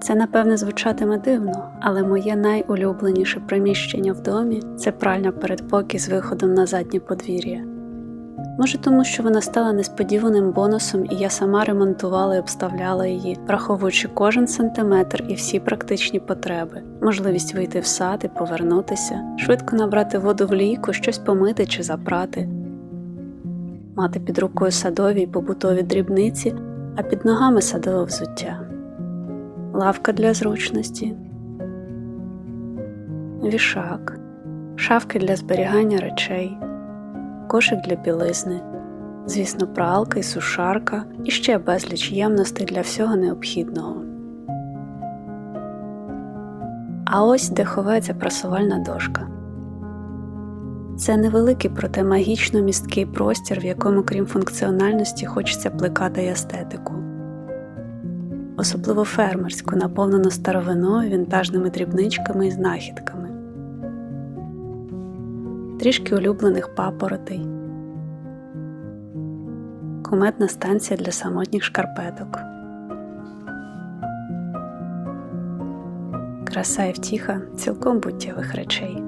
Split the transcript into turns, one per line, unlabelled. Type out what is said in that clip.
Це напевне звучатиме дивно, але моє найулюбленіше приміщення в домі це пральня передпокій з виходом на заднє подвір'я. Може, тому що вона стала несподіваним бонусом, і я сама ремонтувала і обставляла її, враховуючи кожен сантиметр і всі практичні потреби, можливість вийти в сад і повернутися, швидко набрати воду в лійку, щось помити чи запрати, мати під рукою садові й побутові дрібниці, а під ногами садове взуття, лавка для зручності, вішак, шафки для зберігання речей кошик для білизни, звісно, пралка і сушарка, і ще безліч ємностей для всього необхідного. А ось де ховається прасувальна дошка. Це невеликий, проте магічно місткий простір, в якому, крім функціональності, хочеться плекати естетику. Особливо фермерську, наповнену старовиною, вінтажними дрібничками і знахідками трішки улюблених папоротей, куметна станція для самотніх шкарпеток. Краса і втіха цілком буттєвих речей.